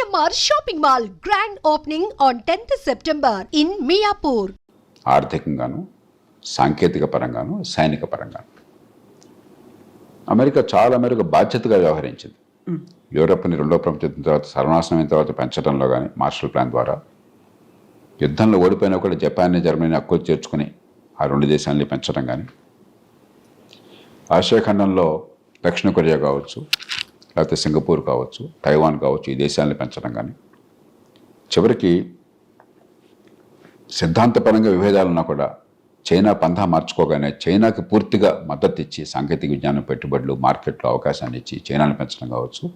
CMR shopping mall grand opening on 10th September in Miyapur ఆర్థికంగాను సాంకేతిక పరంగాను సైనిక పరంగాను America చాలా మేరకు బాధ్యతగా వ్యవహరించింది. యూరప్ని రెండో ప్రపంచ యుద్ధం తర్వాత సర్వనాశనం అయిన తర్వాత పెంచడంలో కానీ మార్షల్ ప్లాన్ ద్వారా యుద్ధంలో ఓడిపోయినా కూడా జపాన్ని జర్మనీని హక్కులు చేర్చుకుని ఆ రెండు దేశాలని పెంచడం కానీ ఆసియా ఖండంలో దక్షిణ కొరియా కావచ్చు లేకపోతే సింగపూర్ కావచ్చు తైవాన్ కావచ్చు ఈ దేశాలని పెంచడం కానీ. చివరికి సిద్ధాంతపరంగా విభేదాలున్నా కూడా చైనా పంధా మార్చుకోగానే చైనాకి పూర్తిగా మద్దతు ఇచ్చి సాంకేతిక విజ్ఞానం పెట్టుబడులు మార్కెట్లో అవకాశాన్ని ఇచ్చి చైనాను పెంచడం కావచ్చు.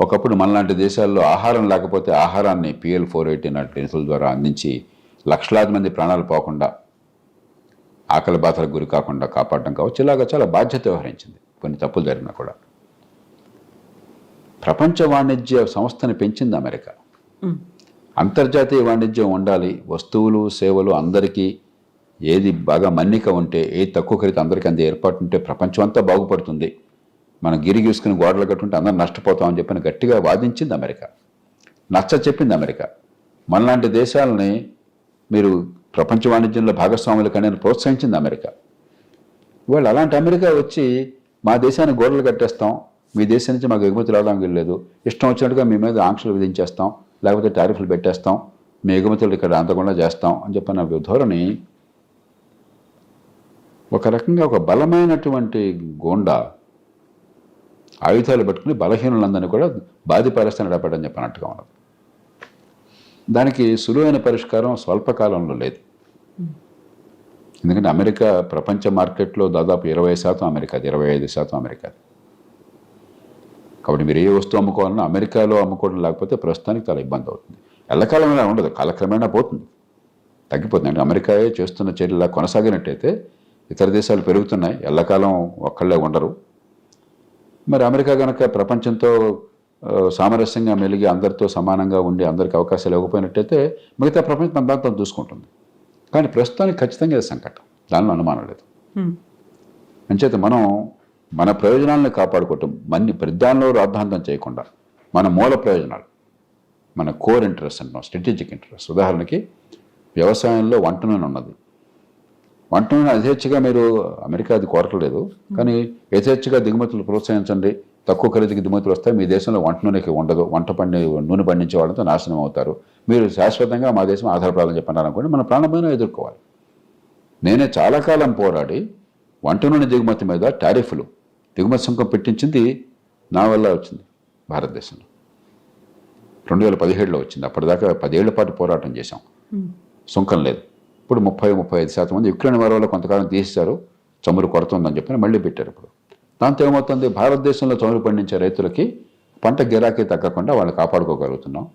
ఒకప్పుడు మనలాంటి దేశాల్లో ఆహారం లేకపోతే ఆహారాన్ని పిఎల్ ఫోర్ ఎయిటీ నాటి ద్వారా అందించి లక్షలాది మంది ప్రాణాలు పోకుండా ఆకలి బాధలకు గురి కాకుండా కాపాడడం కావచ్చు. ఇలాగ చాలా బాధ్యత వ్యవహరించింది. కొన్ని తప్పులు జరిగినా కూడా. ప్రపంచ వాణిజ్య సంస్థని పెంచింది అమెరికా. అంతర్జాతీయ వాణిజ్యం ఉండాలి వస్తువులు సేవలు అందరికీ ఏది బాగా మన్నిక ఉంటే ఏది తక్కువ ఖరీదు అందరికీ అందే ఏర్పాటు ఉంటే ప్రపంచం అంతా బాగుపడుతుంది. మనం గిరి గీసుకుని గోడలు కట్టుంటే అందరం నష్టపోతామని చెప్పని గట్టిగా వాదించింది అమెరికా. నచ్చ చెప్పింది అమెరికా. మనలాంటి దేశాలని మీరు ప్రపంచ వాణిజ్యంలో భాగస్వాములు కానీ ప్రోత్సహించింది అమెరికా. వాళ్ళు అలాంటి అమెరికా వచ్చి మా దేశాన్ని గోడలు కట్టేస్తాం మీ దేశం నుంచి మాకు ఎగుమతి రావడానికి లేదు. ఇష్టం వచ్చినట్టుగా మీ మీద ఆంక్షలు విధించేస్తాం. లేకపోతే టారిఫ్లు పెట్టేస్తాం. మీ ఎగుమతులు ఇక్కడ అందకుండా చేస్తాం అని చెప్పిన ధోరణి ఒక రకంగా ఒక బలమైనటువంటి గోండా ఆయుధాలు పెట్టుకుని బలహీనులందరినీ కూడా బాధిపరేస్తాను నడపడని చెప్పినట్టుగా ఉన్నది. దానికి సులువైన పరిష్కారం స్వల్పకాలంలో లేదు. ఎందుకంటే అమెరికా ప్రపంచ మార్కెట్లో దాదాపు ఇరవై శాతం అమెరికాది ఇరవై ఐదు శాతం అమెరికాది కాబట్టి మీరు ఏ వస్తువు అమ్ముకోవాలన్నా అమెరికాలో అమ్ముకోవడం లేకపోతే ప్రస్తుతానికి చాలా ఇబ్బంది అవుతుంది. ఎల్లకాలమైనా ఉండదు కాలక్రమేణా పోతుంది. తగ్గిపోతుంది. అంటే అమెరికాయే చేస్తున్న చర్యలా కొనసాగినట్టయితే ఇతర దేశాలు పెరుగుతున్నాయి ఎల్లకాలం ఒక్కళ్ళే ఉండరు. మరి అమెరికా కనుక ప్రపంచంతో సామరస్యంగా మెలిగి అందరితో సమానంగా ఉండి అందరికి అవకాశాలు ఇవ్వకపోయినట్టయితే మిగతా ప్రపంచం తన దాంతో చూసుకుంటుంది కానీ ప్రస్తుతానికి ఖచ్చితంగా ఇది సంకటం. దానిలో అనుమానం లేదు. అంచేత మనం మన ప్రయోజనాలను కాపాడుకోవటం మన్ని ప్రధానంలో రాద్ధాంతం చేయకుండా మన మూల ప్రయోజనాలు మన కోర్ ఇంట్రెస్ట్ అంటున్నాం స్ట్రాటజిక్ ఇంట్రెస్ట్. ఉదాహరణకి వ్యవసాయంలో వంట నూనె ఉన్నది. వంట నూనె యథేచ్ఛగా మీరు అమెరికా అది కోరట్లేదు కానీ యథేచ్ఛగా దిగుమతులు ప్రోత్సహించండి. తక్కువ ఖరీదుకి దిగుమతులు వస్తాయి. మీ దేశంలో వంట నూనెకి ఉండదు. వంట పండి నూనె పండించే వాళ్ళతో నాశనం అవుతారు. మీరు శాశ్వతంగా మా దేశం ఆధారపడాలని చెప్పన్నారు అనుకోండి మన ప్రాణమైన ఎదుర్కోవాలి. నేనే చాలా కాలం పోరాడి వంట నూనె దిగుమతి మీద టారిఫ్లు దిగుమతి సుంకం పెట్టించింది నా వల్ల వచ్చింది భారతదేశంలో. రెండు వేల పదిహేడులో వచ్చింది. అప్పటిదాకా పదేళ్ళ పాటు పోరాటం చేశాం. సుంకం లేదు. ఇప్పుడు ముప్పై ముప్పై ఐదు శాతం మంది యుక్రెయిన్ వారి వల్ల కొంతకాలం తీసేశారు. చమురు కొరత ఉందని చెప్పి మళ్ళీ పెట్టారు ఇప్పుడు. దాంతో ఏమవుతుంది? భారతదేశంలో చమురు పండించే రైతులకి పంట గిరాకీ తగ్గకుండా వాళ్ళు కాపాడుకోగలుగుతున్నాం.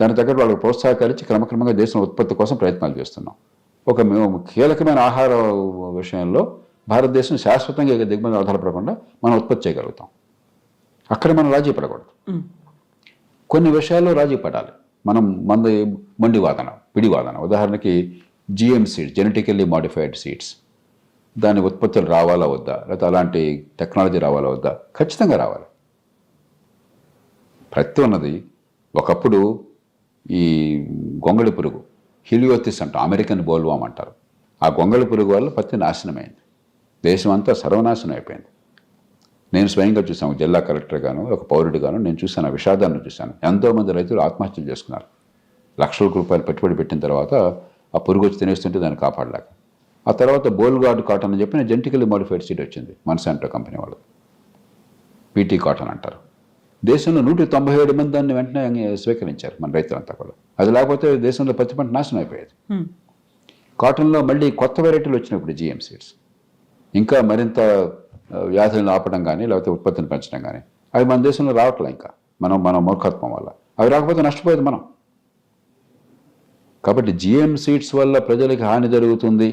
దాని తగ్గట్టు వాళ్ళకి ప్రోత్సాహకరించి క్రమక్రమంగా దేశం ఉత్పత్తి కోసం ప్రయత్నాలు చేస్తున్నాం. ఒక మేము కీలకమైన ఆహార విషయంలో భారతదేశం శాశ్వతంగా దిగుమతి ఆధారపడకుండా మనం ఉత్పత్తి చేయగలుగుతాం. అక్కడ మనం రాజీ పడకూడదు. కొన్ని విషయాల్లో రాజీ పడాలి. మనం మంది మొండి వాదన పిడి వాదన. ఉదాహరణకి GM seeds genetically modified seeds. దాని ఉత్పత్తులు రావాలా వద్దా? లేకపోతే అలాంటి టెక్నాలజీ రావాలా వద్దా? ఖచ్చితంగా రావాలి. ప్రతి ఉన్నది ఒకప్పుడు ఈ గొంగళి పురుగు హిలియోతిస్ అంటాం అమెరికన్ బోల్వామ్ అంటారు. ఆ గొంగళి పురుగు వల్ల పత్తి నాశనమైంది. దేశం అంతా సర్వనాశనం అయిపోయింది. నేను స్వయంగా చూశాను ఒక జిల్లా కలెక్టర్గాను ఒక పౌరుడిగాను నేను చూశాను ఆ విషాదాన్ని చూశాను. ఎంతోమంది రైతులు ఆత్మహత్యలు చేసుకున్నారు. లక్షల రూపాయలు పెట్టుబడి పెట్టిన తర్వాత ఆ పురుగు వచ్చి తినేస్తుంటే దాన్ని కాపాడలేక. ఆ తర్వాత బోల్గార్డ్ కాటన్ అని చెప్పి జెంటికల్లీ మోడిఫైడ్ సీడ్ వచ్చింది మన్సాంటో కంపెనీ వాళ్ళు. పీటీ కాటన్ అంటారు. దేశంలో నూట తొంభై ఏడు మంది దాన్ని వెంటనే స్వీకరించారు మన రైతులంతా కూడా. అది లేకపోతే దేశంలో పత్తి పంట నాశనం అయిపోయేది. కాటన్లో మళ్ళీ కొత్త వెరైటీలు వచ్చినప్పుడు జిఎం సీడ్స్ ఇంకా మరింత వ్యాధులను ఆపడం కానీ లేకపోతే ఉత్పత్తిని పెంచడం కానీ అవి మన దేశంలో రావట్లే ఇంకా మనం మన మూర్ఖత్వం వల్ల. అవి రాకపోతే నష్టపోయేది మనం. కాబట్టి జిఎం సీడ్స్ వల్ల ప్రజలకి హాని జరుగుతుంది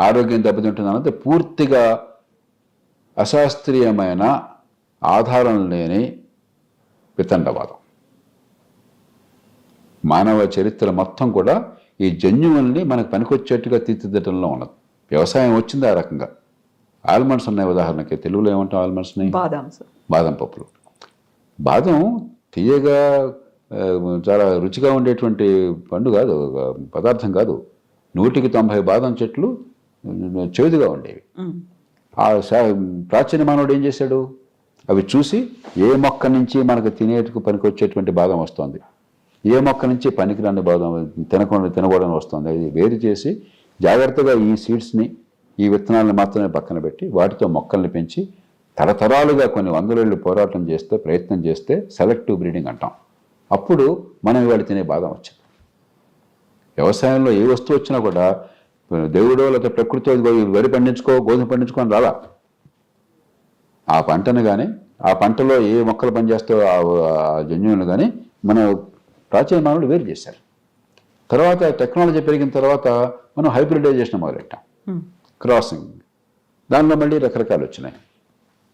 ఆరోగ్యం దెబ్బతింటుంది అన్నది పూర్తిగా అశాస్త్రీయమైన ఆధారం లేని వితండవాదం. మానవ చరిత్ర మొత్తం కూడా ఈ జన్యువుల్ని మనకు పనికొచ్చేట్టుగా తీర్చిదిద్దడంలో ఉన్నది. వ్యవసాయం వచ్చింది ఆ రకంగా. ఆల్మండ్స్ ఉన్నాయి ఉదాహరణకి. తెలుగులో ఏమంటాం ఆల్మండ్స్ని బాదాం బాదం పప్పులు. బాదం తీయగా చాలా రుచిగా ఉండేటువంటి పండు కాదు పదార్థం కాదు. నూటికి తొంభై బాదం చెట్లు చేదుగా ఉండేవి. ఆ ప్రాచీన మానవుడు ఏం చేశాడు? అవి చూసి ఏ మొక్క నుంచి మనకు తినేటికి పనికొచ్చేటువంటి బాదం వస్తుంది. ఏ మొక్క నుంచి పనికిరాని బాదం తినకుండా తినకూడని వస్తుంది. అది వేరు చేసి జాగ్రత్తగా ఈ సీడ్స్ని ఈ విత్తనాలను మాత్రమే పక్కన పెట్టి వాటితో మొక్కల్ని పెంచి తరతరాలుగా కొన్ని వందలేళ్ళు పోరాటం చేస్తే ప్రయత్నం చేస్తే సెలెక్టివ్ బ్రీడింగ్ అంటాం. అప్పుడు మనం ఇవాళ తినే బాదం వచ్చింది. వ్యవసాయంలో ఏ వస్తువు వచ్చినా కూడా దేవుడో లేకపోతే ప్రకృతి వరి పండించుకో గోధుమ పండించుకో అని రాలా. ఆ పంటను కానీ ఆ పంటలో ఏ మొక్కలు పనిచేస్తాయో ఆ- ఆ జన్యువులు కానీ మన ప్రాచీన మానవులు వేరు చేశారు. తర్వాత టెక్నాలజీ పెరిగిన తర్వాత మనం హైబ్రిడైజేషన్ మొదలెట్టాం. క్రాసింగ్. దానిలో మళ్ళీ రకరకాలు వచ్చినాయి.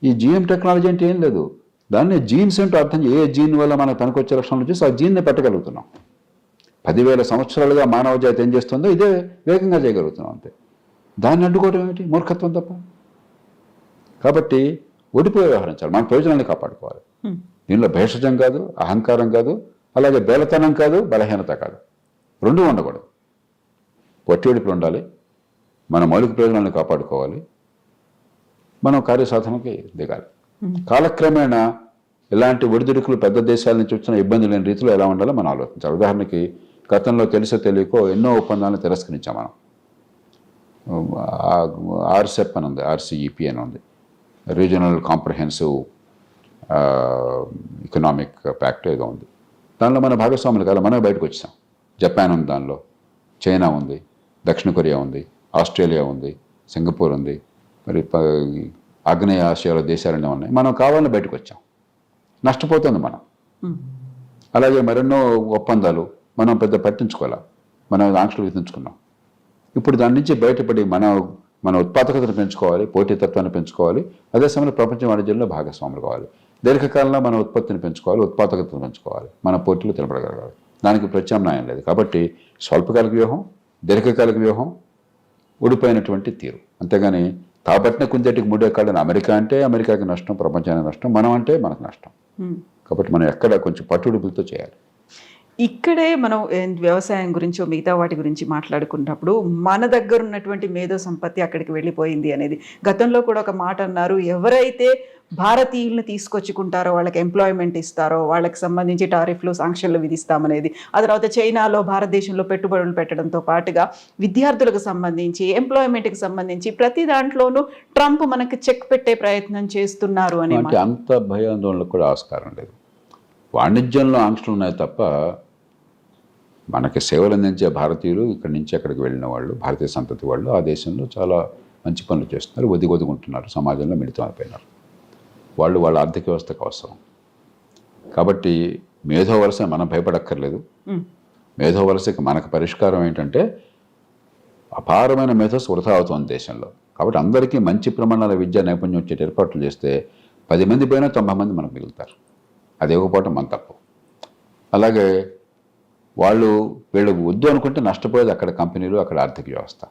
ఈ జీఎం టెక్నాలజీ అంటే ఏం లేదు. దాన్ని జీన్స్ అంటే అర్థం ఏ జీన్ వల్ల మనకు పనికొచ్చే లక్షణాలు చూసి ఆ జీన్ని పెట్టగలుగుతున్నాం. పదివేల సంవత్సరాలుగా మానవ జాతి ఏం చేస్తుందో ఇదే వేగంగా చేయగలుగుతున్నాం అంతే. దాన్ని అడ్డుకోవడం ఏమిటి? మూర్ఖత్వం తప్ప. కాబట్టి ఒడిపోయి వ్యవహరించాలి మన ప్రయోజనాన్ని కాపాడుకోవాలి. దీనిలో భేషజం కాదు అహంకారం కాదు అలాగే బేలతనం కాదు బలహీనత కాదు. రెండూ ఉండకూడదు. పొట్టిడిపులు ఉండాలి మన మౌలిక ప్రయోజనాలను కాపాడుకోవాలి. మనం కార్యసాధనకి దిగాలి. కాలక్రమేణా ఇలాంటి ఒడిదుడుకులు పెద్ద దేశాల నుంచి వచ్చిన ఇబ్బంది లేని రీతిలో ఎలా ఉండాలో మనం ఆలోచించాలి. ఉదాహరణకి గతంలో తెలుసో తెలియకో ఎన్నో ఒప్పందాలను తిరస్కరించాం మనం. ఆర్సెప్ అని ఉంది ఆర్సీఈపీ అని ఉంది. రీజనల్ కాంప్రహెన్సివ్ ఎకనామిక్ ప్యాక్ట్ ఏదో ఉంది. దానిలో మన భాగస్వాములు కాదు మనమే బయటకు వచ్చాం. జపాన్ ఉంది దానిలో చైనా ఉంది దక్షిణ కొరియా ఉంది ఆస్ట్రేలియా ఉంది సింగపూర్ ఉంది మరి ఆగ్నేయ ఆసియాలో దేశాలనే ఉన్నాయి. మనం కావాలని బయటకు వచ్చాం. నష్టపోతుంది మనం. అలాగే మరెన్నో ఒప్పందాలు మనం పెద్ద పట్టించుకోవాలా? మనం ఆంక్షలు విధించుకున్నాం. ఇప్పుడు దాని నుంచి బయటపడి మన మన ఉత్పాదకతను పెంచుకోవాలి పోటీతత్వాన్ని పెంచుకోవాలి అదే సమయంలో ప్రపంచ వాణిజ్యంలో భాగస్వాములు కావాలి. దీర్ఘకాలంలో మన ఉత్పత్తిని పెంచుకోవాలి ఉత్పాదకతను పెంచుకోవాలి మన పోటీలు తెలపడగలగాలి దానికి ప్రత్యామ్నాయం లేదు. కాబట్టి స్వల్పకాలిక వ్యూహం దీర్ఘకాలిక వ్యూహం ఊడిపోయినటువంటి తీరు. అంతేగాని తాపట్టిన కుందేటికి మూడెక్కాడని అమెరికా అంటే అమెరికాకి నష్టం ప్రపంచానికి నష్టం మనం అంటే మనకు నష్టం. కాబట్టి మనం ఎక్కడ కొంచెం పట్టుడుపులతో చేయాలి. ఇక్కడే మనం వ్యవసాయం గురించి మిగతా వాటి గురించి మాట్లాడుకున్నప్పుడు మన దగ్గర ఉన్నటువంటి మేధో సంపత్తి అక్కడికి వెళ్ళిపోయింది అనేది. గతంలో కూడా ఒక మాట అన్నారు ఎవరైతే భారతీయుల్ని తీసుకొచ్చుకుంటారో వాళ్ళకి ఎంప్లాయ్మెంట్ ఇస్తారో వాళ్ళకి సంబంధించి టారిఫ్లు సాంక్షన్లు విధిస్తామనేది. ఆ తర్వాత చైనాలో భారతదేశంలో పెట్టుబడులు పెట్టడంతో పాటుగా విద్యార్థులకు సంబంధించి ఎంప్లాయ్మెంట్కి సంబంధించి ప్రతి దాంట్లోనూ ట్రంప్ మనకి చెక్ పెట్టే ప్రయత్నం చేస్తున్నారు అనే అంత భయాందోళనకు కూడా ఆస్కారం లేదు. వాణిజ్యంలో ఆంక్షలు ఉన్నాయి తప్ప మనకి సేవలు అందించే భారతీయులు ఇక్కడి నుంచి అక్కడికి వెళ్ళిన వాళ్ళు భారతీయ సంతతి వాళ్ళు ఆ దేశంలో చాలా మంచి పనులు చేస్తున్నారు ఒదిగి ఒదుగుంటున్నారు సమాజంలో మిళితం అయిపోయినారు వాళ్ళు వాళ్ళ ఆర్థిక వ్యవస్థకు అవసరం. కాబట్టి మేధో వలస మనం భయపడక్కర్లేదు. మేధో వలసకి మనకు పరిష్కారం ఏంటంటే అపారమైన మేధస్సు వృధా అవుతుంది దేశంలో. కాబట్టి అందరికీ మంచి ప్రమాణాల విద్యా నైపుణ్యం వచ్చే ఏర్పాట్లు చేస్తే పది మంది పోయినా తొంభై మంది మనకు మిగులుతారు. అది ఇవ్వకపోవటం మన తప్పు. అలాగే వాళ్ళు వీళ్ళు వద్దు అనుకుంటే నష్టపోయేది అక్కడ కంపెనీలు అక్కడ ఆర్థిక వ్యవస్థ.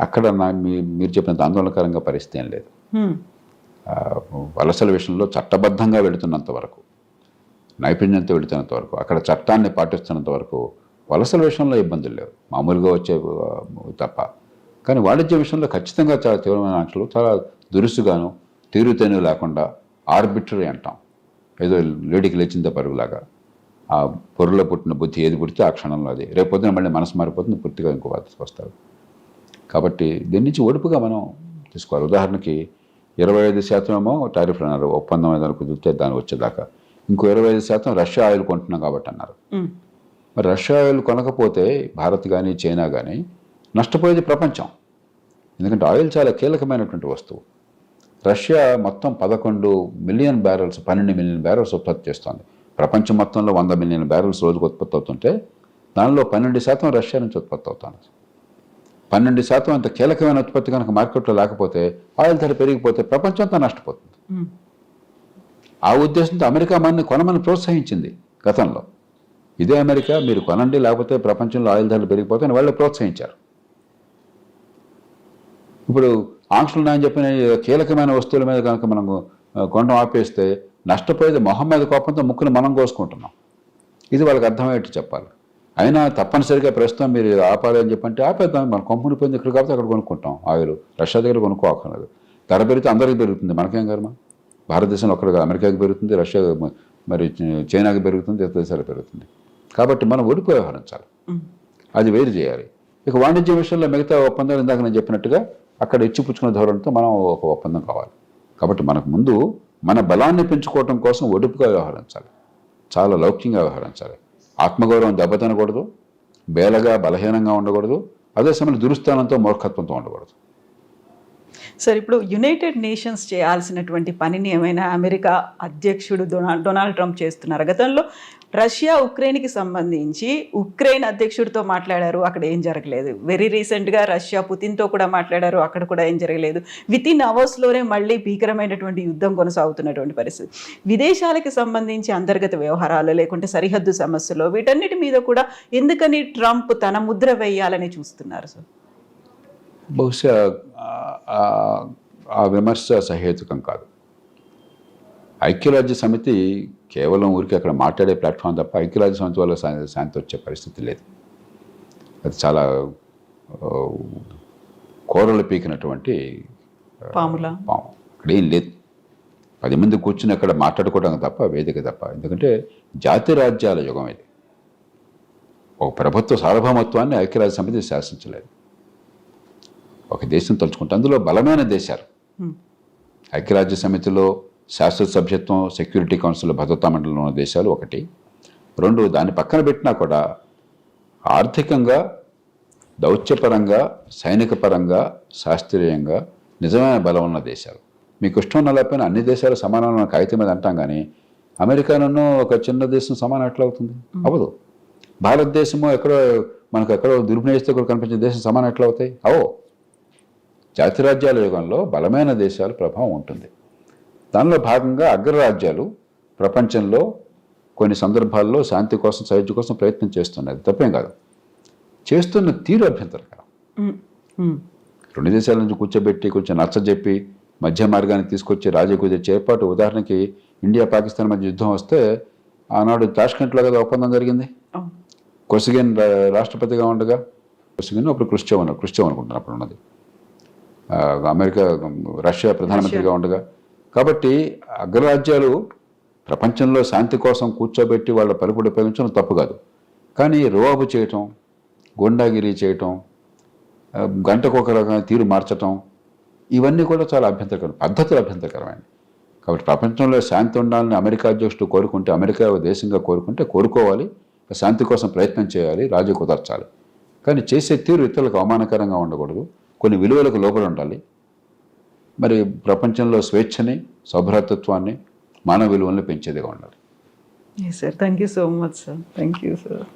అక్కడ నా మీ మీరు చెప్పినంత ఆందోళనకరంగా పరిస్థితి ఏం లేదు. వలసల విషయంలో చట్టబద్ధంగా వెళుతున్నంత వరకు నైపుణ్యంతో వెళుతున్నంత వరకు అక్కడ చట్టాన్ని పాటిస్తున్నంత వరకు వలసల విషయంలో ఇబ్బందులు లేవు. మామూలుగా వచ్చే తప్ప. కానీ వాణిజ్య విషయంలో ఖచ్చితంగా చాలా తీవ్రమైన ఆంక్షలు చాలా దురుసుగాను తీరుతేను లేకుండా ఆర్బిటరీ అంటాం. ఏదో లేడీకి లేచిందే పరుగులాగా. ఆ పొరలో పుట్టిన బుద్ధి ఏది పుడితే ఆ క్షణంలో అది. రేపు పొద్దున మళ్ళీ మనసు మారిపోతుంది పూర్తిగా ఇంకో వస్తారు కాబట్టి దీని నుంచి ఒడుపుగా మనం తీసుకోవాలి. ఉదాహరణకి ఇరవై ఐదు శాతం ఏమో టారిఫ్లు అన్నారు. ఒప్పందం ఏదైనా కుదిరితే దాని వచ్చేదాకా. ఇంకో ఇరవై ఐదు శాతం రష్యా ఆయిల్ కొంటున్నాం కాబట్టి అన్నారు. మరి రష్యా ఆయిల్ కొనకపోతే భారత్ కానీ చైనా కానీ నష్టపోయేది ప్రపంచం. ఎందుకంటే ఆయిల్ చాలా కీలకమైనటువంటి వస్తువు. రష్యా మొత్తం పదకొండు మిలియన్ బ్యారెల్స్ పన్నెండు మిలియన్ బ్యారెల్స్ ఉత్పత్తి చేస్తోంది. ప్రపంచం మొత్తంలో వంద మిలియన్ బ్యారెల్స్ రోజుకు ఉత్పత్తి అవుతుంటే దానిలో పన్నెండు శాతం రష్యా నుంచి ఉత్పత్తి అవుతుంది. పన్నెండు శాతం అంత కీలకమైన ఉత్పత్తి కనుక మార్కెట్లో లేకపోతే ఆయిల్ ధర పెరిగిపోతే ప్రపంచం అంతా నష్టపోతుంది. ఆ ఉద్దేశంతో అమెరికా మనని కొనమని ప్రోత్సహించింది గతంలో. ఇదే అమెరికా మీరు కొనండి లేకపోతే ప్రపంచంలో ఆయిల్ ధరలు పెరిగిపోతాయని వాళ్ళు ప్రోత్సహించారు. ఇప్పుడు ఆంక్షలు ఉన్నాయని చెప్పిన కీలకమైన వస్తువుల మీద కనుక మనం కొనడం ఆపేస్తే నష్టపోయేది మొహం మీద కోపంతో ముక్కును మనం కోసుకుంటున్నాం. ఇది వాళ్ళకి అర్థమయ్యేట్టు చెప్పాలి. అయినా తప్పనిసరిగా ప్రస్తుతం మీరు ఆపాలి అని చెప్పంటే ఆపేద్దాం. మన కొంపని పోయింది ఇక్కడ కాబట్టి అక్కడ కొనుక్కుంటాం. ఆయిల్ రష్యా దగ్గర కొనుక్కోకర్లేదు. ధర పెరిగితే అందరికీ పెరుగుతుంది. మనకేం కర్మ? భారతదేశంలో ఒక్కడిగా అమెరికాకి పెరుగుతుంది. రష్యా మరి చైనాకి పెరుగుతుంది. ఇతర దేశాలకు పెరుగుతుంది. కాబట్టి మనం ఒడిపో వ్యవహరించాలి. అది వేరు చేయాలి. ఇక వాణిజ్య విషయంలో మిగతా ఒప్పందాలు ఇందాక నేను చెప్పినట్టుగా అక్కడ ఇచ్చిపుచ్చుకునే ధోరణితో మనం ఒక ఒప్పందం కావాలి. కాబట్టి మనకు ముందు మన బలాన్ని పెంచుకోవటం కోసం ఒడుపుగా వ్యవహరించాలి. చాలా లౌక్యంగా వ్యవహరించాలి. ఆత్మగౌరవం దెబ్బతినకూడదు. బేలగా బలహీనంగా ఉండకూడదు. అదే సమయంలో దురుస్థానంతో మూర్ఖత్వంతో ఉండకూడదు. సార్ ఇప్పుడు యునైటెడ్ నేషన్స్ చేయాల్సినటువంటి పనిని ఏమైనా అమెరికా అధ్యక్షుడు డొనాల్డ్ డొనాల్డ్ ట్రంప్ చేస్తున్నారు? గతంలో రష్యా ఉక్రెయిన్కి సంబంధించి ఉక్రెయిన్ అధ్యక్షుడితో మాట్లాడారు అక్కడ ఏం జరగలేదు. వెరీ రీసెంట్గా రష్యా పుతిన్తో కూడా మాట్లాడారు అక్కడ కూడా ఏం జరగలేదు. విత్ ఇన్ అవర్స్లోనే మళ్ళీ భీకరమైనటువంటి యుద్ధం కొనసాగుతున్నటువంటి పరిస్థితి. విదేశాలకు సంబంధించి అంతర్గత వ్యవహారాలు లేకుంటే సరిహద్దు సమస్యలు వీటన్నిటి మీద కూడా ఎందుకని ట్రంప్ తన ముద్ర వేయాలని చూస్తున్నారు సార్? బహుశా ఆ- విమర్శ సహేతుకం కాదు. ఐక్యరాజ్య సమితి కేవలం ఊరికి అక్కడ మాట్లాడే ప్లాట్ఫామ్ తప్ప ఐక్యరాజ్య సమితి వల్ల శాంతి వచ్చే పరిస్థితి లేదు. అది చాలా కూరలు పీకినటువంటి పాముల? పాము. అక్కడ ఏం లేదు. పది మంది కూర్చుని అక్కడ మాట్లాడుకోవడం తప్ప వేదిక తప్ప. ఎందుకంటే జాతి రాజ్యాల యుగం ఇది. ఒక ప్రభుత్వ సార్వభౌమత్వాన్ని ఐక్యరాజ్య సమితి శాసించలేదు. ఒక దేశం తలుచుకుంటే అందులో బలమైన దేశాలు. ఐక్యరాజ్య సమితిలో శాశ్వత సభ్యత్వం సెక్యూరిటీ కౌన్సిల్ భద్రతా మండలిలో ఉన్న దేశాలు ఒకటి. రెండు దాన్ని పక్కన పెట్టినా కూడా ఆర్థికంగా దౌత్యపరంగా సైనిక పరంగా శాస్త్రీయంగా నిజమైన బలం ఉన్న దేశాలు. మీకు ఇష్టం ఉన్న లేకపోయినా అన్ని దేశాలు సమానమైన కాగితం మీద అంటాం కానీ అమెరికాను ఒక చిన్న దేశం సమానం ఎట్లా అవుతుంది? అవ్వదు. భారతదేశము ఎక్కడో మనకు ఎక్కడో దుర్వినియోగిస్తే కూడా కనిపించే దేశం సమానం ఎట్లా అవుతాయి? అవో జాతిరాజ్యాల యుగంలో బలమైన దేశాల ప్రభావం ఉంటుంది. దానిలో భాగంగా అగ్రరాజ్యాలు ప్రపంచంలో కొన్ని సందర్భాల్లో శాంతి కోసం సైద్య కోసం ప్రయత్నం చేస్తున్నది తప్పేం కాదు. చేస్తున్న తీరు అభ్యంతరకరం. రెండు దేశాల నుంచి కూర్చోబెట్టి కొంచెం నచ్చజెప్పి మధ్య మార్గాన్ని తీసుకొచ్చి రాజీ కుదిర్చే ఏర్పాటు ఉదాహరణకి ఇండియా పాకిస్తాన్ మధ్య యుద్ధం వస్తే ఆనాడు తాష్కెంట్లో కదా ఒప్పందం జరిగింది. కొసిగిన్ రాష్ట్రపతిగా ఉండగా కొసిగిన్ అప్పుడు క్రుశ్చవ్ అన్న క్రుశ్చవ్ అనుకుంటాను అప్పుడు ఉన్నది అమెరికా రష్యా ప్రధానమంత్రిగా ఉండగా. కాబట్టి అగ్రరాజ్యాలు ప్రపంచంలో శాంతి కోసం కూర్చోబెట్టి వాళ్ళ పలుకుడు ఉపయోగించడం తప్పు కాదు. కానీ రోబు చేయటం గుండాగిరి చేయటం గంటకు ఒక రకమైన తీరు మార్చటం ఇవన్నీ కూడా చాలా అభ్యంతరకరం పద్ధతులు అభ్యంతరకరమైనవి. కాబట్టి ప్రపంచంలో శాంతి ఉండాలని అమెరికా అధ్యక్షుడు కోరుకుంటే అమెరికా దేశంగా కోరుకుంటే కోరుకోవాలి శాంతి కోసం ప్రయత్నం చేయాలి రాజు కుదర్చాలి. కానీ చేసే తీరు ఇతరులకు అవమానకరంగా ఉండకూడదు. కొన్ని విలువలకు లోపల ఉండాలి. మరి ప్రపంచంలో స్వేచ్ఛని సౌభ్రాతత్వాన్ని మానవ విలువల్ని పెంచేదిగా ఉండాలి. Sir thank you so much sir thank you sir.